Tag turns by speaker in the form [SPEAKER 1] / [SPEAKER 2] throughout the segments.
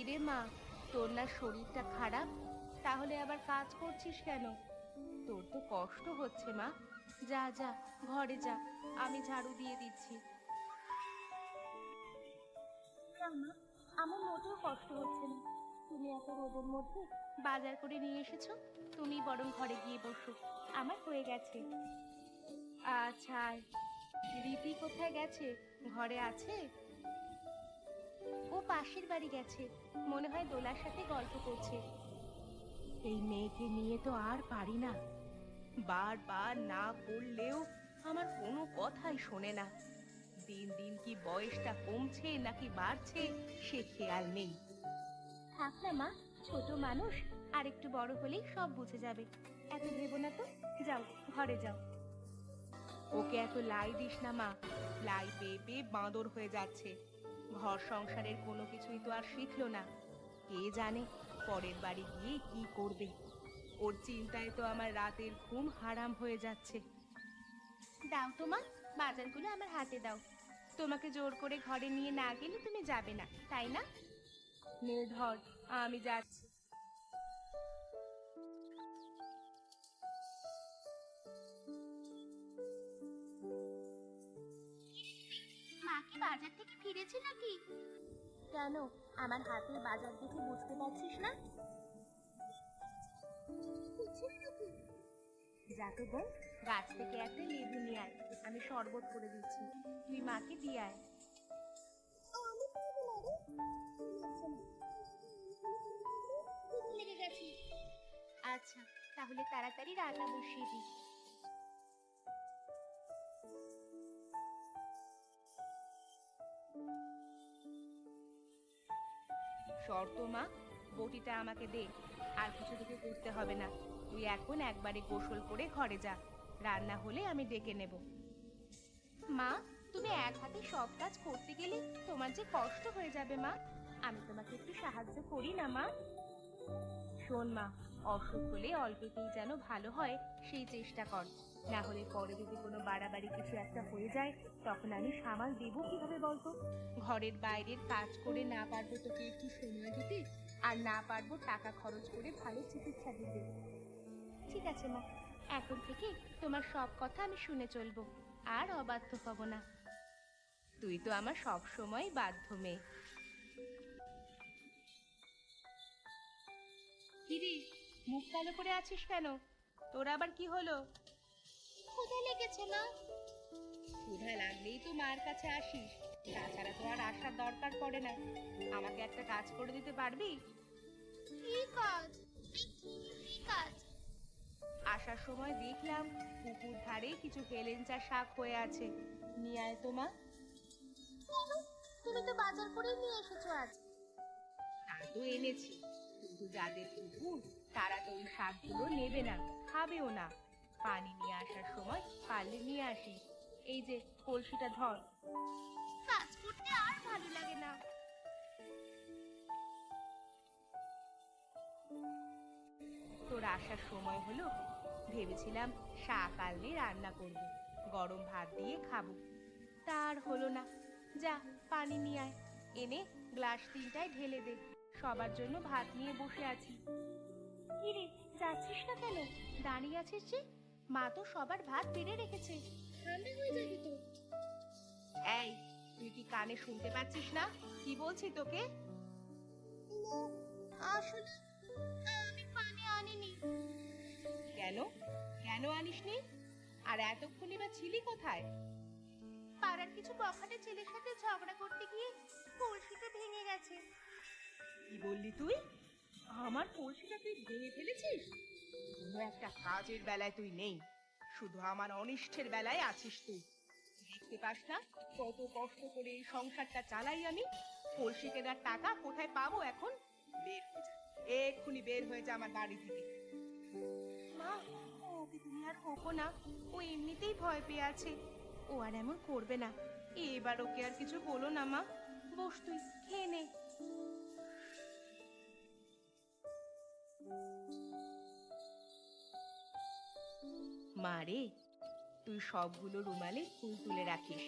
[SPEAKER 1] কিরে মা, তোর না শরীরটা খারাপ? তাহলে আবার কাজ করছিস কেন? তোর তো কষ্ট হচ্ছে মা। যা যা, ঘরে যা, আমি ঝাড়ু দিয়ে দিচ্ছি। আমার মোটেও কষ্ট হচ্ছে না। তুমি এত রোদের মধ্যে বাজার করে নিয়ে এসেছ? তুমি বরং ঘরে গিয়ে বসো। আমার হয়ে গেছে। আচ্ছা রীতি কোথায় গেছে? ঘরে আছে? পাশের বাড়ি গেছে। মনে হয় দোলার সাথে গল্প করছে। এই মেয়েকে নিয়ে তো আর পারি না। বারবার না করলেও আমার কোনো কথাই শোনে না। দিন দিন কি বয়সটা কমছে নাকি বাড়ছে সে খেয়াল নেই। থাক না মা, ছোট মানুষ, আর একটু বড় হলেই সব বুঝে যাবে। এত ভেবো না তো? যাও, ঘরে যাও। ওকে এত লাই দিস না মা। লাই পেয়ে পেয়ে বাঁদর হয়ে যাচ্ছে। ঘর সংসারের কোনো কিছুই তো আর শিখলো না। কে জানে পরের বাড়ি গিয়ে কি করবে। ওর চিন্তায় তো আমার রাতের ঘুম হারাম হয়ে যাচ্ছে। দাও তোমার বাজারগুলো আমার হাতে দাও। তোমাকে জোর করে ঘরে নিয়ে না গেলে তুমি যাবে না তাই না? নে ধর আমি যাচ্ছি। বাজার থেকে ফিরেছে নাকি? কেন? আমার হাতের বাজার দেখে বুঝতে পারছিস না? যা তো বোন গাছ থেকে একটা লেবু নিয়ে আয়। আমি শরবত করে দিচ্ছি। তুই মাকে দিয়ে আয়। আচ্ছা তাহলে তাড়াতাড়ি রান্না বসিয়ে দিই। শর্ত, মা। বটিটা আমাকে দে। আর কিছু তোকে করতে হবে না। তুই এখন একবারে গোসল করে ঘরে যা। রান্না হলে আমি ডেকে নেব। মা, তুমি এক হাতে সব কাজ করতে গেলে তোমার যে কষ্ট হয়ে যাবে, মা। আমি তোমাকে একটু সাহায্য করি না, মা। শোন, মা, অসুখ হলে অল্পতেই যেন ভালো হয়, সেই চেষ্টা কর। না হলে পরে যদি কোনো বাড়াবাড়ি কিছু একটা হয়ে যায়, তখন আমি সামাল দেব কীভাবে বলতো? ঘরের বাইরের কাজ করে না পারব তোকে একটু সময় দিতে, আর না পারব টাকা খরচ করে ভালো চিকিৎসা দিতে। ঠিক আছে মা, এখন থেকে তোমার সব কথা আমি শুনে চলবো, আর অবাধ্য হব না। তুই তো আমার সব সময় বাধ্য মেয়ে। কিরে, মুখ কালো করে আছিস কেন? তোর আবার কি হলো? ক্ষুধা লেগেছে না ক্ষুধা লাগলেই তো মায়ের কাছে আসিস। তাছাড়া তো আর আসার দরকার পড়ে না। আমাকে একটা কাজ করে দিতে পারবি? কি কাজ? কি কাজ? আসার সময় দেখলাম পুকুর ধারে কিছু হেলেঞ্চা শাক হয়ে আছে। নিয়ে আয় তো মা। তুমি তো বাজার করে নিয়ে এসেছ আজ। তা তো এনেছি। কিন্তু যাদের পুকুর তারা তো ওই শাকগুলো নেবে না খাবেও না। পানি নিয়ে আসার সময় পারলে নিয়ে আসি এই যে কলসিটা ধর। কাজ করতে আর ভালো লাগে না। তোর আসার সময় হলো ভেবেছিলাম শাক আনলে রান্না করব। গরম ভাত দিয়ে খাব। তার হলো না। যা পানি নিয়ে আয়। এনে গ্লাস তিনটায় ঢেলে দে। সবার জন্য ভাত নিয়ে বসে আছি। কিরে যাচ্ছিস না কেন? দাঁড়িয়ে আছিস যে? মা তো সবার ভাত বেড়ে রেখেছে। ঠান্ডা হয়ে যাবে তো? এই তুই কি কানে শুনতে পাচ্ছিস না? কি বলছি তোকে? আসলে আমি পানি আনিনি। কেন? কেন আনিসনি? আর এতক্ষণই বা ছিলি কোথায়? পাড়ার কিছু বখাটে ছেলের সাথে ঝগড়া করতে গিয়ে কলসিটা ভেঙে গেছে। কি বললি তুই? আমার কলসিটা তুই ভেঙে ফেলেছিস? কোনো একটা কাজের বেলায় তুই নেই। শুধু আমার অনিষ্টের বেলায় আছিস তুই। দেখতে পাস না, কত কষ্ট করে এই সংসারটা চালাই আমি। কলসি কেনার টাকা কোথায় পাবো এখন? বের হয়ে যা। এক্ষুনি বের হয়ে যা আমার বাড়ি থেকে। মা, ওকে তুমি আর হোকো না। ও এমনিতেই ভয় পেয়ে আছে। ও আর এমন করবে না। এবার ওকে আর কিছু বলো না, মা। বস তুই, খেয়ে নে। মারে তুই সবগুলো রুমালে ফুল তুলে রাখিস।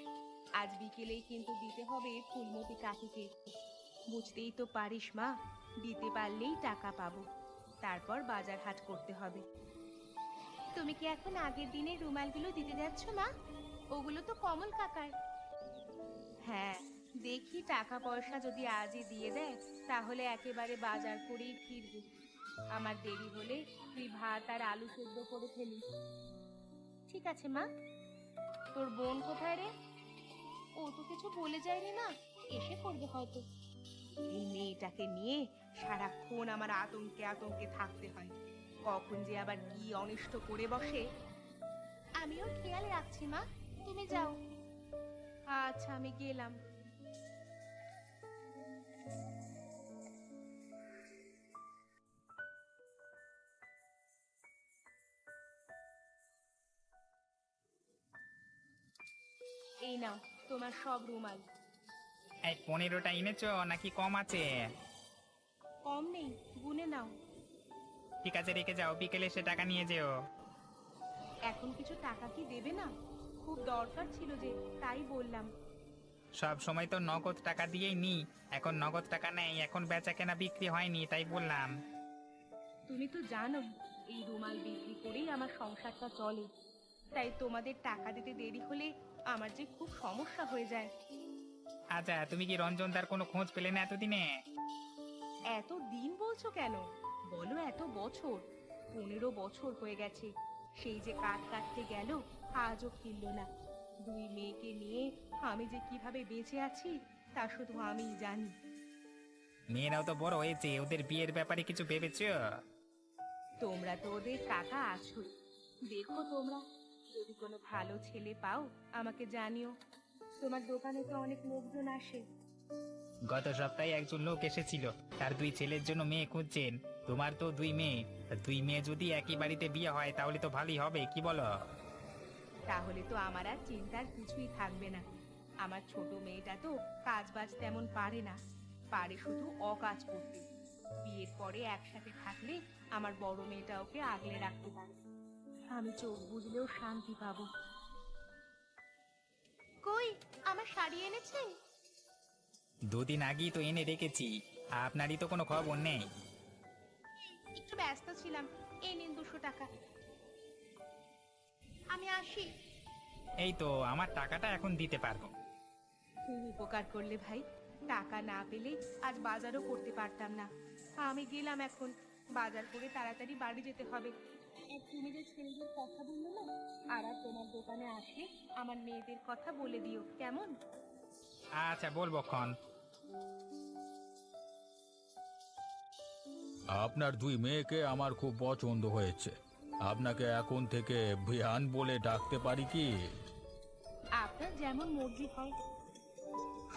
[SPEAKER 1] আজ বিকেলেই কিন্তু দিতে হবে ফুলমতি কাকিকে। বুঝতেই তো পারিস মা, দিতে পারলেই টাকা পাবো। তারপর বাজার হাট করতে হবে। তুমি কি এখন আগের দিনের রুমালগুলো দিতে যাচ্ছ মা? ওগুলো তো কমল কাকার। হ্যাঁ দেখি টাকা পয়সা যদি আজই দিয়ে দেয়, তাহলে একেবারে বাজার করেই ফিরবো। আমার দেরি হলে তুই ভাত আর আলু সেদ্ধ করে ফেলিস ঠিক আছে মা। তোর বোন কোথায় রে? ও তো কিছু বলে যায়নি না এসে করবে হয়তো। এই মেয়েটাকে নিয়ে সারাক্ষণ আমার আতঙ্কে আতঙ্কে থাকতে হয়। কখন যে আবার কি অনিষ্ট করে বসে। আমিও খেয়াল রাখছি মা। তুমি যাও। আচ্ছা আমি গেলাম। এই নাও তোমার সব রুমাল।
[SPEAKER 2] এই পনেরোটা এনেছো নাকি কম আছে?
[SPEAKER 1] কম নেই গুনে নাও।
[SPEAKER 2] ঠিক আছে রেখে যাও বিকেলে সে টাকা নিয়ে যেও।
[SPEAKER 1] এখন কিছু টাকা কি দেবে না? খুব দরকার ছিল যে তাই বললাম।
[SPEAKER 2] সব সময় তো নগদ টাকা দিয়েই নি এখন নগদ টাকা নেই এখন বেচা কেনা বিক্রি হয়নি তাই বললাম।
[SPEAKER 1] তুমি তো জানো এই রুমাল বিক্রি করেই আমার সংসারটা চলে। তাই তোমাদের টাকা দিতে দেরি হলে আমার যে খুব সমস্যা হয়ে যায়।
[SPEAKER 2] আচ্ছা তুমি কি রঞ্জনদার কোনো খোঁজ পেলে না এতদিনে?
[SPEAKER 1] এত দিন বলছো কেন? বলো এত বছর। পনেরো বছর হয়ে গেছে। সেই যে কাঠ কাটতে গেল আজও ফিরল না। দুই মেয়েকে নিয়ে আমি যে কীভাবে বেঁচে আছি তা শুধু আমিই জানি।
[SPEAKER 2] মেয়েরাও তো বড় হয়েছে ওদের বিয়ের ব্যাপারে কিছু ভেবেছো?
[SPEAKER 1] তোমরা তো ওদের কাকা আছো দেখো তোমরা। যদি কোনো ভালো ছেলে পাও আমাকে জানিও। তোমার দোকানে তো অনেক লোকজন আসে।
[SPEAKER 2] গত সপ্তাহে একজন লোক এসেছিল। তার দুই ছেলের জন্য মেয়ে খুঁজছেন। তোমার তো দুই মেয়ে। তা দুই মেয়ে যদি একই বাড়িতে বিয়ে হয় তাহলে তো ভালোই হবে কি বলো?
[SPEAKER 1] তাহলে তো আমার আর চিন্তার কিছুই থাকবে না। আমার ছোট মেয়েটা তো কাজ বাজ তেমন পারে না। পারে শুধু অকাজ করতে। বিয়ের পরে একসাথে থাকলে আমার বড় মেয়েটা ওকে আগলে রাখতে পারে। আমি চোখ বুঝলেও শান্তি পাবো। কই আমার শাড়ি এনেছেন
[SPEAKER 2] দুদিন আগেই তো এনে রেখেছি আপনারই তো কোনো খবর নেই।
[SPEAKER 1] একটু ব্যস্ত ছিলাম এই নিন দুশো টাকা। আমি আসি।
[SPEAKER 2] এই তো আমার টাকাটা এখন দিতে পারব।
[SPEAKER 1] খুব উপকার করলে ভাই টাকা না পেলে আজ বাজারও করতে পারতাম না। আমি গেলাম এখন বাজার করে তাড়াতাড়ি বাড়ি যেতে হবে। তুমি যে ছেলেদের কথা বলল না আর আর তোমার দোকানে আসলে আমার মেয়েদের কথা বলে দিও কেমন?
[SPEAKER 2] আচ্ছা বলব ক্ষণ
[SPEAKER 3] আপনার দুই মেয়েকে আমার খুব পছন্দ হয়েছে। আপনাকে এখন থেকে ভিয়ান বলে ডাকতে পারি কি?
[SPEAKER 1] আপনার যেমন মর্জি হয়।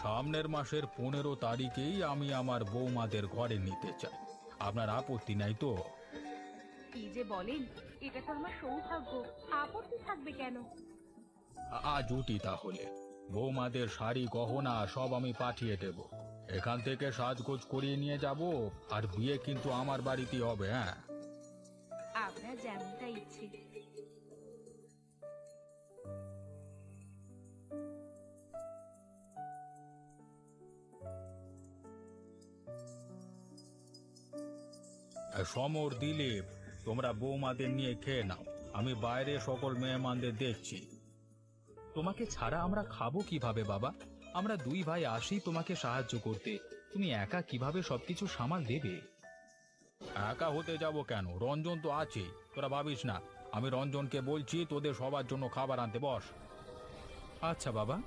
[SPEAKER 3] সামনের মাসের পনেরো তারিখেই আমি আমার বৌমাদের ঘরে নিতে চাই। আপনার আপত্তি নাই তো?
[SPEAKER 1] কি যে বলেন? এটা তো আমার সৌভাগ্য। আপত্তি থাকবে কেন?
[SPEAKER 3] আ- উঠি তাহলে। বৌমাদের শাড়ি গহনা সব আমি পাঠিয়ে দেব। এখান থেকে সাজগোজ করিয়ে নিয়ে যাব আর বিয়ে কিন্তু আমার বাড়িতেই হবে হ্যাঁ?
[SPEAKER 1] আপনার যেমনটা ইচ্ছে।
[SPEAKER 3] সমর দিলীপ তোমরা বৌমাদের নিয়ে খেয়ে নাও। আমি বাইরে সকল মেহমানদের দেখছি। তোমাকে ছাড়া আমরা খাব কীভাবে, বাবা? আমরা দুই ভাই আসি তোমাকে সাহায্য করতে। তুমি একা কীভাবে সবকিছু সামাল দেবে? একা হতে যাব কেন? রঞ্জন তো আছে। তোরা ভাবিস না, আমি রঞ্জনকে বলছি তোদের সবার জন্য খাবার আনতে বস। আচ্ছা বাবা।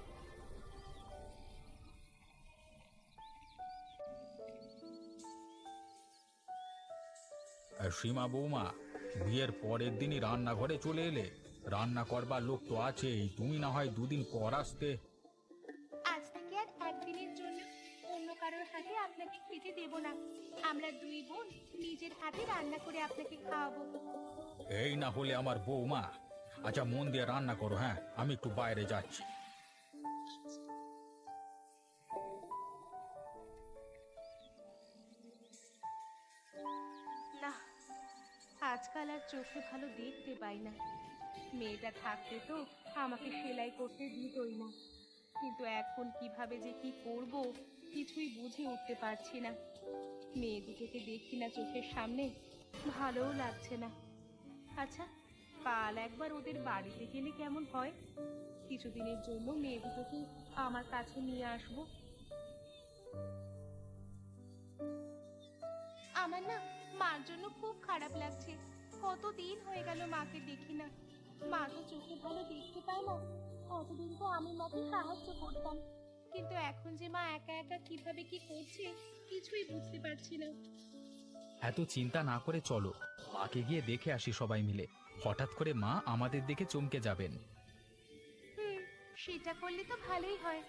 [SPEAKER 3] সীমা বৌমা বিয়ের পরের দিনই রান্নাঘরে চলে এলে। রান্না করবার লোক তো আছেই তুমি না হয় দুদিন পর আসতে।
[SPEAKER 1] আজ থেকে আর একদিনের জন্য অন্য কারোর হাতে আপনাকে খেতে দেব না। আমরা দুই বোন নিজের হাতে রান্না করে আপনাকে খাওয়াবো।
[SPEAKER 3] এই না হলে আমার বৌমা আচ্ছা মন দিয়ে রান্না করো হ্যাঁ আমি একটু বাইরে যাচ্ছি।
[SPEAKER 1] আজকাল আর চোখে ভালো দেখতে পাই না। মেয়েটা থাকতে তো আমাকে সেলাই করতে দিতই না। কিন্তু এখন কীভাবে যে কি করব, কিছুই বুঝে উঠতে পারছি না। মেয়ে দুটোকে দেখি না চোখের সামনে, ভালোও লাগছে না। আচ্ছা কাল একবার ওদের বাড়িতে গেলে কেমন হয়? কিছুদিনের জন্য মেয়ে দুটোকে আমার কাছে নিয়ে আসব। আমার না মার জন্য খুব খারাপ লাগছে। কতদিন হয়ে গেল মাকে দেখি না। মা তো চোখে ভালো দেখতে পায় না। কতদিন তো আমি মাকে সাহায্য করতাম। কিন্তু এখন যে মা একা একা কীভাবে কি করছে কিছুই বুঝতে পারছি না।
[SPEAKER 3] এত চিন্তা না করে চলো মাকে গিয়ে দেখে আসি সবাই মিলে। হঠাৎ করে মা আমাদের দিকে চমকে যাবেন।
[SPEAKER 1] হুম সেটা করলে তো ভালোই হয়।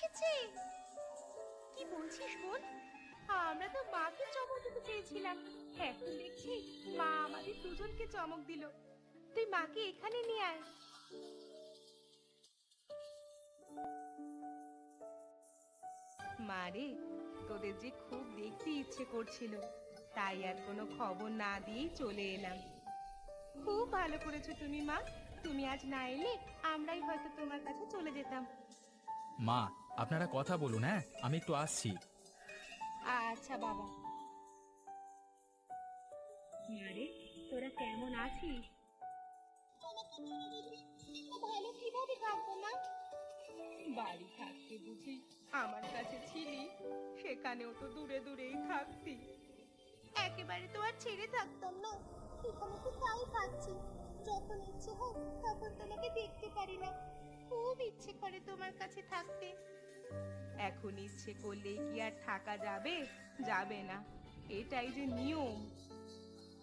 [SPEAKER 1] এসেছে কি বলছিস বোন? আমরা তো মাকে চমক দিতে চেয়েছিলাম। এখন দেখছি, মা আমাদের দুজনকে চমক দিল। তুই মাকে এখানে নিয়ে আয়। মারে, তোদের যে খুব দেখতে ইচ্ছে করছিল, তাই আর কোনো খবর না দিয়েই চলে এলাম। খুব ভালো করেছ তুমি, মা। তুমি আজ না এলে আমরাই হয়তো তোমার কাছে চলে যেতাম।
[SPEAKER 3] মা আপনারা কথা বলুন হ্যাঁ? আমি একটু আসছি।
[SPEAKER 1] আচ্ছা বাবা। আরে, তোরা কেমন আছিস? ভালো কীভাবে থাকব মা বাড়ি থাকতে বুঝি আমার কাছে ছিলি, সেখানেও তো দূরে দূরেই থাকতি। একেবারে তো আর ছেড়ে থাকতাম না। সেখানে তো তাই থাকছি যখন ইচ্ছে হয়, তখন তোমাকে দেখতে পারি না। খুব ইচ্ছে করে তোমার কাছে থাকতে। এখন ইচ্ছে করলেই কি আর থাকা যাবে? যাবে না। এটাই যে নিয়ম।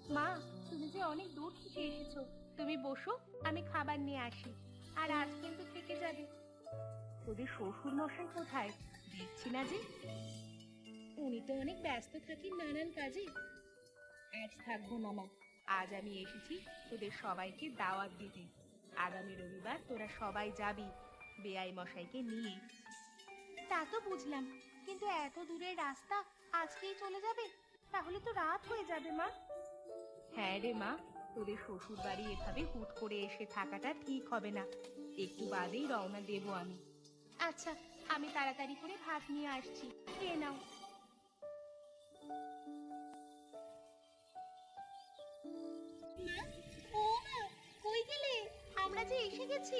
[SPEAKER 1] মা তুমি যে অনেক দূর থেকে এসেছ। তুমি বসো আমি খাবার নিয়ে আসি। আর আজ কিন্তু থেকে যাবে। তোদের শ্বশুর মশাই কোথায়? দেখছি না যে। উনি তো অনেক ব্যস্ত থাকেন নানান কাজে। আজ থাকব না মা। আজ আমি এসেছি তোদের সবাইকে দাওয়াত দিতে। আগামী রবিবার তোরা সবাই যাবি। বেআই মশাইকে নিয়ে। তা তো বুঝলাম। কিন্তু এত দূরের রাস্তা আজকেই চলে যাবে? তাহলে তো রাত হয়ে যাবে মা। হ্যাঁ রে মা তোদের শ্বশুর বাড়ি এভাবে হুট করে এসে থাকাটা ঠিক হবে না। একটু বাদেই রওনা দেব আমি। আচ্ছা আমি তাড়াতাড়ি করে ভাত নিয়ে আসছি। খেয়ে নাও। মা ও মা কই গেলে? আমরা যে এসে গেছি।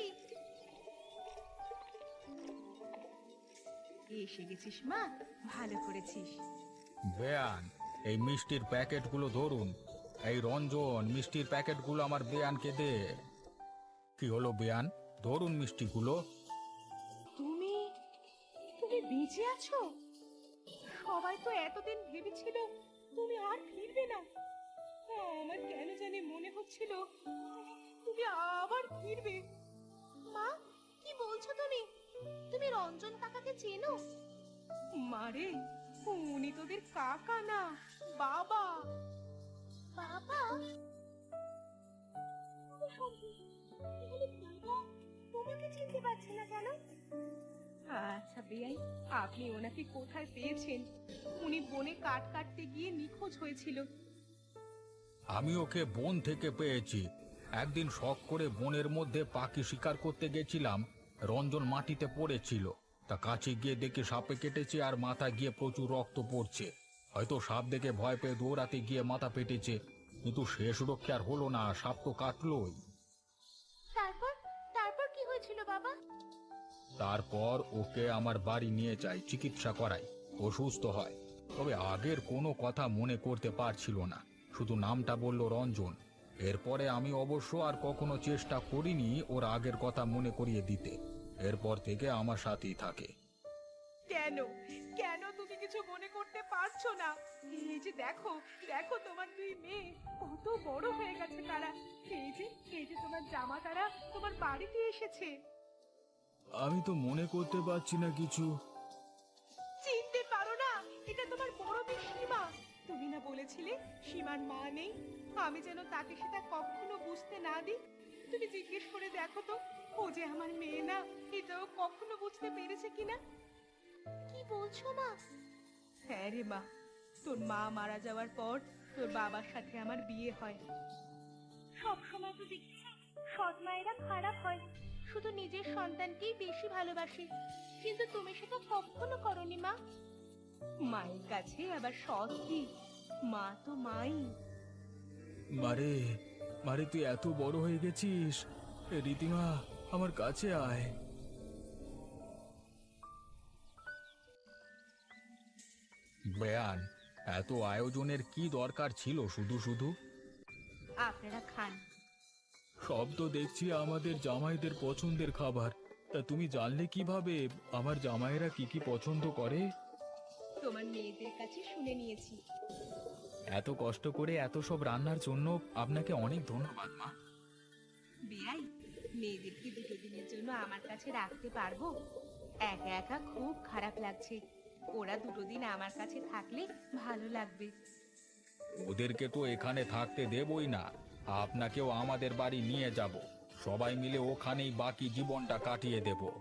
[SPEAKER 1] এসে গেছিস মা? ভালো করেছিস।
[SPEAKER 3] বেয়ান এই মিষ্টির প্যাকেটগুলো ধরুন। এই রঞ্জন মিষ্টির প্যাকেটগুলো আমার বেয়ানকে দে। কি হলো বেয়ান? ধরুন মিষ্টিগুলো।
[SPEAKER 1] তুমি তুমি বেঁচে আছো? সবাই তো এতদিন ভেবেছিল তুমি আর ফিরবে না। আমার কেন জানি মনে হচ্ছিল তুমি আবার ফিরবে। মা কি বলছো তুমি? তুমি রঞ্জন কাকাকে চেনো? মারে উনি তোদের কাকা না বাবা। বাবা? তোমাকে চিনতে পারছি না কেন? আচ্ছা আপনি ওনাকে কোথায় পেয়েছেন? উনি বনে কাঠ কাটতে গিয়ে নিখোঁজ হয়েছিল।
[SPEAKER 3] আমি ওকে বন থেকে পেয়েছি। একদিন শখ করে বনের মধ্যে পাখি শিকার করতে গেছিলাম। রঞ্জন মাটিতে পড়েছিল। তা কাছে গিয়ে দেখে সাপে কেটেছে আর মাথা গিয়ে প্রচুর রক্ত পড়ছে। হয়তো সাপ দেখে ভয় পেয়ে দৌড়াতে গিয়ে মাথা পেটেছে কিন্তু শেষ রক্ষে আর হলো না সাপ তো কাটলোই।
[SPEAKER 1] তারপর? তারপর কি হয়েছিল বাবা?
[SPEAKER 3] তারপর ওকে আমার বাড়ি নিয়ে যাই চিকিৎসা করাই ও সুস্থ হয়। তবে আগের কোনো কথা মনে করতে পারছিল না। শুধু নামটা বলল রঞ্জন। এরপরে আমি অবশ্য আর কখনো চেষ্টা করিনি ওর আগের কথা মনে করিয়ে দিতে। এরপর থেকে আমার সাথেই থাকে।
[SPEAKER 1] কেন? কেন তুমি কিছু মনে করতে পারছ না? এই যে দেখো দেখো তোমার দুই মেয়ে কত বড় হয়ে গেছে তারা। এই যে এই যে তোমার জামা তারা তোমার বাড়িতে এসেছে।
[SPEAKER 3] আমি তো মনে করতে পারছি না কিছু।
[SPEAKER 1] চিনতে পারো না এটা তোমার বড় মেয়ে সীমা তুমি না বলেছিলে? সীমার মা নেই। আমি যেন তাকে সেটা কখনো বুঝতে না দিই। তুমি জিজ্ঞেস করে দেখো তো ও যে আমার মেয়ে না এটাও কখনো বুঝতে পেরেছে কিনা? কি বলছো মা? হ্যাঁ রে মা তোর মা মারা যাওয়ার পর
[SPEAKER 4] তোর বাবার সাথে আমার বিয়ে হয়। সব সময় তো দেখছি সৎ মায়েরা খারাপ হয়। শুধু নিজের সন্তানকেই বেশি ভালোবাসে। কিন্তু তুমি সেটা কখনো করনি মা। মায়ের কাছে আবার সৎ কি মা তো মাই।
[SPEAKER 3] মারে মারে তুই এত বড় হয়ে গেছিস। এ রীতিমা আমার কাছে আয়। বেয়ান এত আয়োজনের কি দরকার ছিল শুধু শুধু?
[SPEAKER 4] আপনারা খান।
[SPEAKER 3] সব তো দেখছি আমাদের জামাইদের পছন্দের খাবার। তা তুমি জানলে কীভাবে? আমার জামাইরা কি কি পছন্দ করে?
[SPEAKER 4] তোমার মেয়েদের কাছে শুনে নিয়েছি।
[SPEAKER 3] এত কষ্ট করে এত সব রান্নার জন্য আপনাকে অনেক ধন্যবাদ মা।
[SPEAKER 4] বিয়াই মেয়েদেরকে দুটো দিনের জন্য আমার কাছে রাখতে পারব? একা একা খুব খারাপ লাগছে। ওরা দুটো দিন আমার কাছে থাকলে ভালো লাগবে।
[SPEAKER 3] ওদেরকে তো এখানে থাকতে দেবই না। আপনাকেও আমাদের বাড়ি নিয়ে যাব। সবাই মিলে ওখানেই বাকি জীবনটা কাটিয়ে দেব।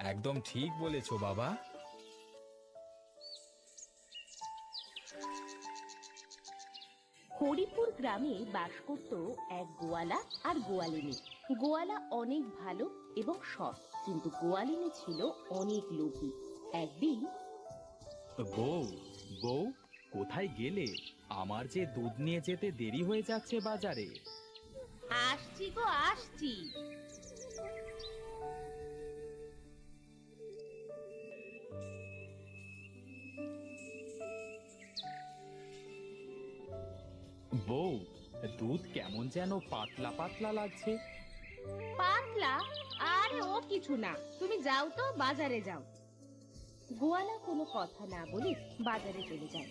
[SPEAKER 3] একদম ঠিক বলেছ বাবা।
[SPEAKER 1] হরিপুর গ্রামে বাস করত এক গোয়ালা আর গোয়ালিনী। গোয়ালা অনেক ভালো এবং সৎ কিন্তু গোয়ালিনী ছিল অনেক লোভী। একদিন
[SPEAKER 5] বউ বউ কোথায় গেলে? আমার যে দুধ নিয়ে যেতে দেরি হয়ে যাচ্ছে বাজারে।
[SPEAKER 1] আসছি গো আসছি।
[SPEAKER 5] বউ, দুধ কেমন যেন পাতলা পাতলা লাগছে।
[SPEAKER 1] পাতলা? আরে ও কিছু না। তুমি যাও তো, বাজারে যাও। গোয়ালা কোনো কথা না বলে বাজারে চলে যায়।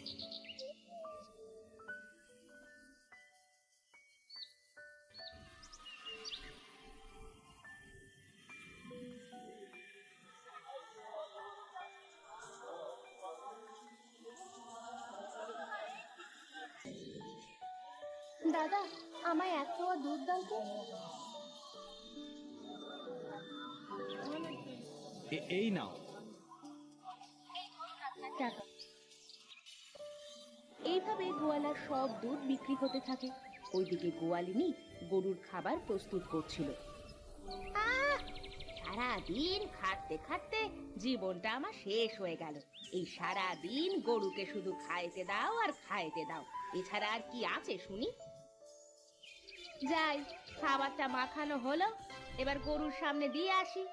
[SPEAKER 4] আমায় এক দুধ দাও তো
[SPEAKER 5] এই নাও।
[SPEAKER 1] টাকা। এইভাবে গোয়ালার সব দুধ বিক্রি হতে থাকে। ওইদিকে গোয়ালিনী গরুর খাবার প্রস্তুত করছিল। সারা দিন খাটতে খাটতে জীবনটা আমার শেষ হয়ে গেল। এই সারা দিন গরুকে শুধু খাইতে দাও আর খাইতে দাও। এছাড়া আর কি আছে শুনি? যাই, খাবারটা মাখানো হলো, এবার গরুর সামনে দিয়ে আসি।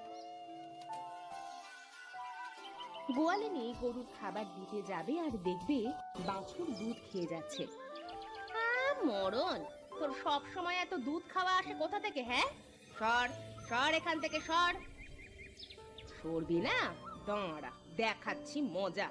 [SPEAKER 1] গোয়ালিনী গরুর খাবার, দিতে যাবে আর দেখবে বাছুর দুধ খেয়ে যাচ্ছে। মরণ! তোর সব সময় এত দুধ খাওয়া আসে কোথা থেকে হ্যাঁ? সর সর এখান থেকে, সর! সরবি না? দাঁড়া, দেখাচ্ছি মজা।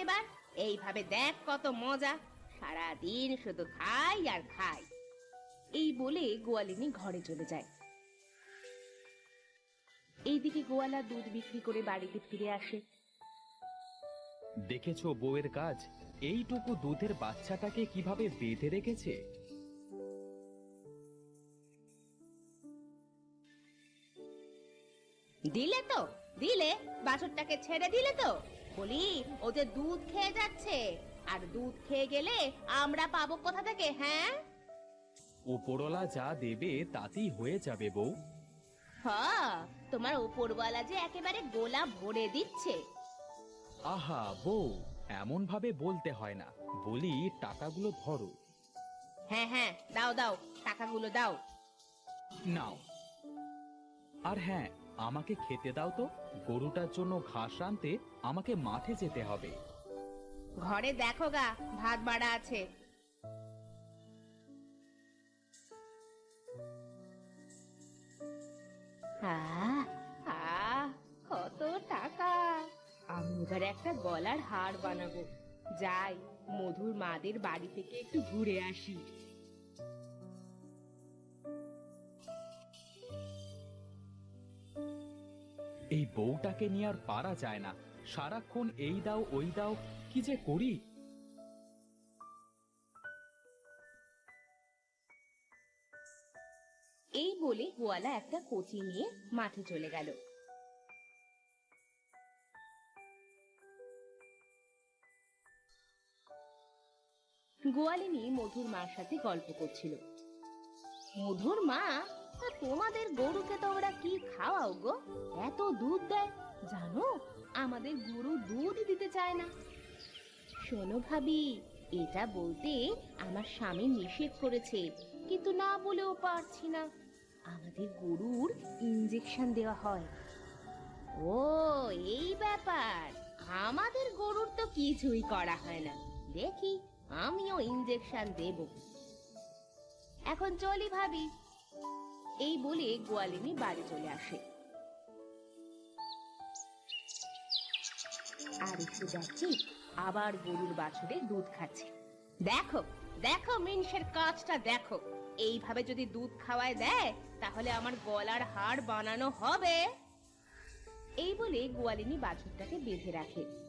[SPEAKER 1] এবার। এইভাবে দেখ কত মজা। সারা দিন শুধু খাই আর খাই। এই বলে গোয়ালিনী ঘরে চলে যায়। এইদিকে গোয়ালা দুধ বিক্রি করে বাড়িতে ফিরে আসে।
[SPEAKER 5] দেখেছ বউয়ের কাজ? এইটুকু দুধের বাচ্চাটাকে কীভাবে বেঁধে রেখেছে?
[SPEAKER 1] দিলে তো দিলে বাছুরটাকে ছেড়ে দিলে তো। বলি ও যে দুধ খেয়ে যাচ্ছে। আর দুধ খেয়ে গেলে আমরা পাবো কোথা থেকে হ্যাঁ?
[SPEAKER 5] উপরওয়ালা যা দেবে তাতেই হয়ে যাবে বউ।
[SPEAKER 1] হ্যাঁ তোমার উপরওয়ালা যে একেবারে গোলা ভরে দিচ্ছে।
[SPEAKER 5] আহা বউ এমন ভাবে বলতে হয় না। বলি টাকাগুলো ধরো
[SPEAKER 1] হ্যাঁ হ্যাঁ দাও দাও টাকাগুলো দাও।
[SPEAKER 5] নাও। আর হ্যাঁ আমাকে খেতে দাও তো। গরুটার জন্য ঘাস আনতে আমাকে মাঠে যেতে হবে।
[SPEAKER 1] ঘরে দেখো গা ভাত বাড়া আছে। আহ, আহ, কত টাকা। আমি এবার একটা গলার হার বানাবো। যাই মধুর মাদের বাড়ি থেকে একটু ঘুরে আসি।
[SPEAKER 3] এই বউটাকে নিয়ে আর পারা যায় না। সারাক্ষণ এই দাও, ওই দাও, কি যে করি?
[SPEAKER 1] এই বলে গোয়ালা একটা কচি নিয়ে মাঠে চলে গেল। গোয়ালিনী মধুর মার সাথে গল্প করছিল। মধুর মা তোমাদের গরুকে তোমরা কি খাওয়াও গো? এত দুধ দেয়। জানো, আমাদের গরু দুধ দিতে চায় না। শোনো ভাবি, এটা বলতে আমার স্বামী নিষেধ করেছে, কিন্তু না বলেও পারছি না। আমাদের গরুর ইঞ্জেকশন দেওয়া হয়। ও, এই ব্যাপার। আমাদের গরুর তো কিছুই করা হয় না। দেখি, আমিও ইঞ্জেকশন দেব। এখন চলি ভাবি। এই বলে গোয়ালিনী বাড়ি চলে আসে। আর একটু যাচ্ছি, আবার গরুর বাছুরে দুধ খাচ্ছে। দেখো দেখো মিনসের কাজটা দেখো। এইভাবে যদি দুধ খাওয়ায় দেয়, তাহলে আমার গলার হাড় বানানো হবে। এই বলে গোয়ালিনী বাছুরটাকে বেঁধে রাখে।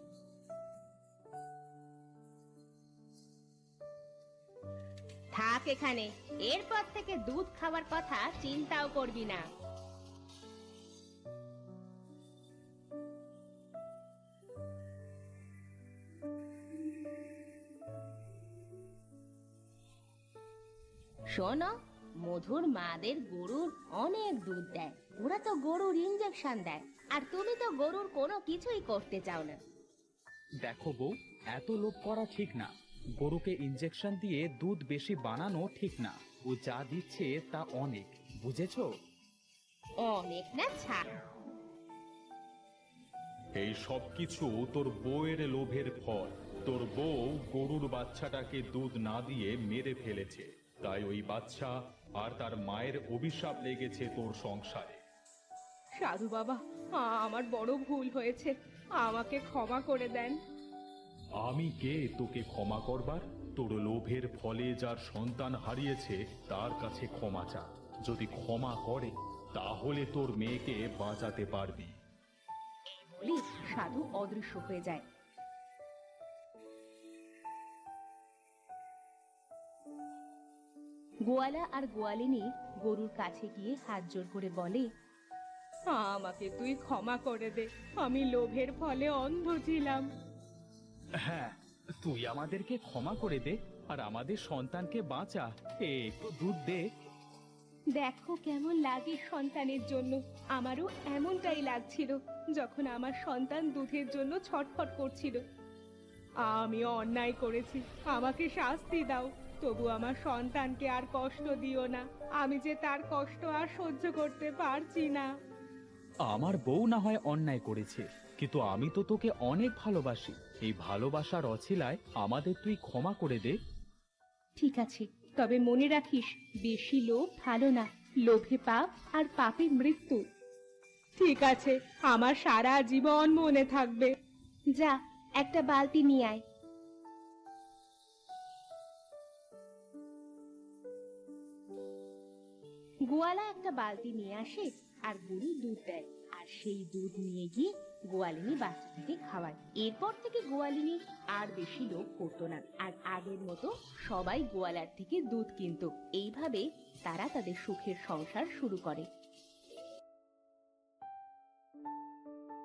[SPEAKER 1] থাক এখানে। এরপর থেকে দুধ খাওয়ার কথা চিন্তাও করবি না। শোনো, মধুর মাদের গরুর অনেক দুধ দেয়। ওরা তো গরুর ইঞ্জেকশন দেয়। আর তুমি তো গরুর কোনো কিছুই করতে চাও না।
[SPEAKER 3] দেখো বউ, এত লোভ করা ঠিক না। গরুকে ইঞ্জেকশন দিয়ে দুধ বেশি বানানো ঠিক না। ও যা দিচ্ছে তা অনেক বুঝেছ?
[SPEAKER 1] অনেক না ছাড়।
[SPEAKER 6] এই সব কিছু তোর বউয়ের লোভের ফল। তোর বউ গরুর বাচ্চাটাকে দুধ না দিয়ে মেরে ফেলেছে। তাই ওই বাচ্চা আর তার মায়ের অভিশাপ লেগেছে তোর সংসারে।
[SPEAKER 1] সাধু বাবা আমার বড় ভুল হয়েছে। আমাকে ক্ষমা করে দেন।
[SPEAKER 6] আমি কে তোকে ক্ষমা করবার? তোর লোভের ফলে যার সন্তান হারিয়েছে তার কাছে ক্ষমা চা। যদি ক্ষমা করে তাহলে তোর মেয়েকে বাঁচাতে পারবি।
[SPEAKER 1] বলে সাধু অদৃশ্য হয়ে যায়। গোয়ালা আর গোয়ালিনী গরুর কাছে গিয়ে হাত জোর করে বলে আমাকে তুই ক্ষমা করে দে। আমি লোভের ফলে অন্ধ ছিলাম।
[SPEAKER 3] হ্যাঁ তুই আমাদেরকে ক্ষমা করে দে আর আমাদের সন্তানকে বাঁচা। এ একটু দুধ দে।
[SPEAKER 1] দেখো কেমন লাগে সন্তানের জন্য। আমারও এমনটাই লাগছিল যখন আমার সন্তান দুধের জন্য ছটফট করছিল। আমি অন্যায় করেছি, আমাকে শাস্তি দাও, তবু আমার সন্তানকে আর কষ্ট দিও না। আমি যে তার কষ্ট আর সহ্য করতে পারছি না।
[SPEAKER 3] আমার বউ না হয় অন্যায় করেছে, কিন্তু আমি তো তোকে অনেক ভালোবাসি। এই ভালোবাসার অছিলায় আমাদের তুই ক্ষমা করে দে।
[SPEAKER 1] ঠিক আছে, তবে মনে রাখিস, বেশি লোভ ভালো না। লোভে পাপ আর পাপে মৃত্যু। ঠিক আছে, আমার সারা জীবন মনে থাকবে। যা, একটা বালতি নিয়ে আয়। গোয়ালা একটা বালতি নিয়ে আসে। আর গরু দুধ দেয়। আর সেই দুধ নিয়ে গিয়ে গোয়ালিনী বাচ্চাটাকে খাওয়ায়। এরপর থেকে গোয়ালিনী আর বেশি লোক করতো না। আর আগের মতো সবাই গোয়ালার থেকে দুধ কিনত। এইভাবে তারা তাদের সুখের সংসার শুরু করে।